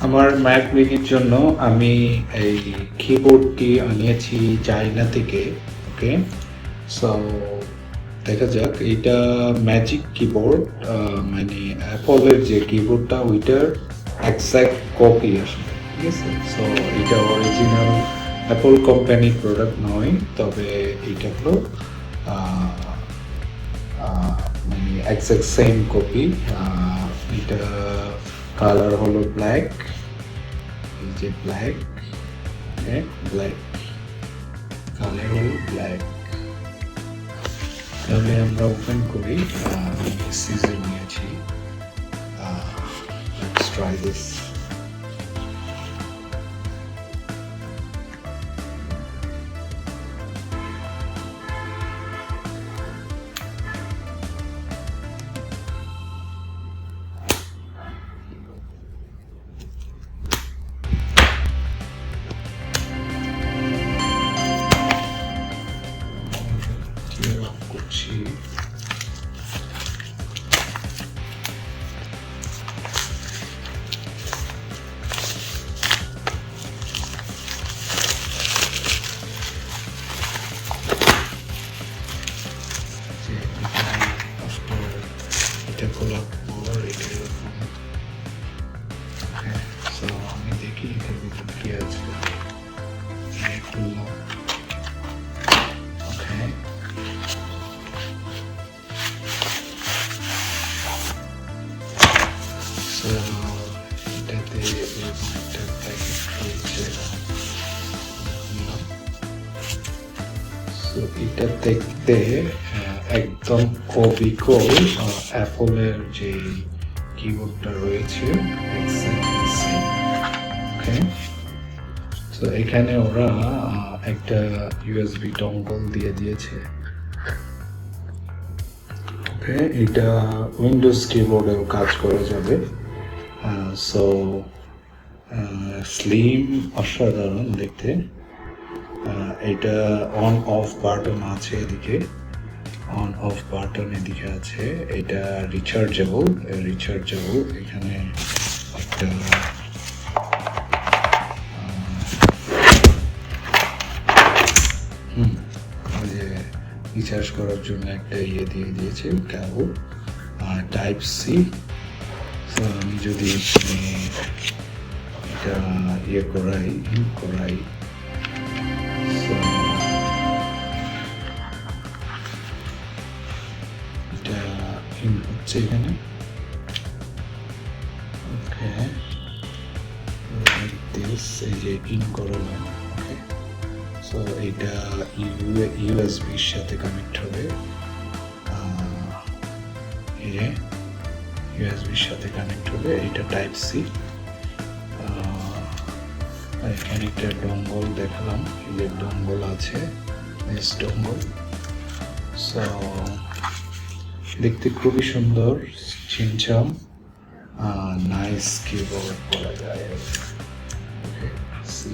আমার ম্যাক মিনির জন্য আমি এই কিবোর্ডটি আনিয়েছি চাইনা থেকে ওকে সো দেখা যাক এটা ম্যাজিক কিবোর্ড মানে অ্যাপলের যে কিবোর্ডটা ওইটার এক্স্যাক্ট কপি আসলে ঠিক আছে সো এটা অরিজিনাল অ্যাপল কোম্পানির প্রোডাক্ট নয় তবে এটা হলো মানে এক্সাক্ট সেম কপি এটা কালার হলো ব্ল্যাক এই যে ব্ল্যাক হ্যাঁ ব্ল্যাক কালার হলো ব্ল্যাক তাহলে আমরা ওপেন করি সিজন নিয়েছি। Let's try দিস করছি যে এটা after এটা খোলার এটা দেখতে একদম অবিকল অ্যাপলের যে কিবোর্ডটা রয়েছে same. এখানে ওরা একটা ইউএসবি ডঙ্গল দিয়ে দিয়েছে। ওকে এটা উইন্ডোজ কিবোর্ডেও কাজ করা যাবে। সো স্লিম অসাধারণ দেখতে। এটা অন অফ বাটন আছে এদিকে। অন অফ বাটন এদিকে আছে। এটা রিচার্জেবল রিচার্জেবল এখানে একটা রিচার্জ করার জন্য একটা ইয়ে দিয়ে দিয়েছে ক্যাবল আর টাইপ সি আমি যদি এটা ইয়ে করাই ইন করাই। এটা ইন হচ্ছে এখানে। ওকে এটা ইউএসবির সাথে কানেক্ট হবে। সাথে কানেক্ট হবে, এটা টাইপ সি এখানে একটা ডঙ্গল দেখালাম যে ডঙ্গল আছে এস ডঙ্গল। সো দেখতে খুবই সুন্দর, ছিমছাম নাইস কিবোর্ড বলা যায়। সি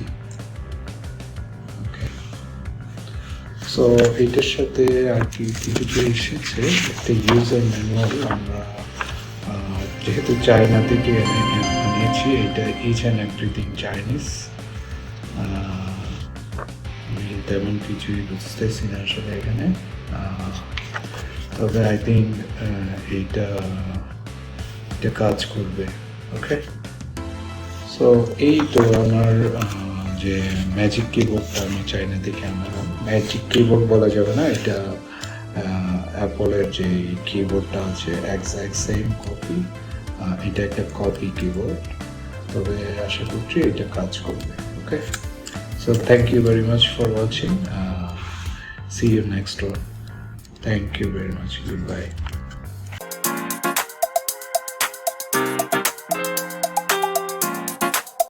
সো এটার সাথে আর কি কিছু কিছু এসেছে, একটা ইউজার ম্যানুয়াল আমরা যেহেতু চায়না থেকে এনে- আনিয়েছি এটা ইচ অ্যান্ড এভরিথিং চাইনিজ তেমন কিছুই বুঝতেছি না আসলে এখানে। তবে আই থিঙ্ক এইটা, এটা কাজ করবে ওকে সো এই তো আমার যে ম্যাজিক কিবোর্ডটা আমি চাইনা থেকে আনলাম। ম্যাজিক কিবোর্ড বলা যাবে না, এটা অ্যাপলের যে কিবোর্ডটা আছে এক্সাক্ট সেম কপি এটা একটা কপি কিবোর্ড তবে আশা করছি এটা কাজ করবে okay so thank you very much for watching see you next one thank you very much good bye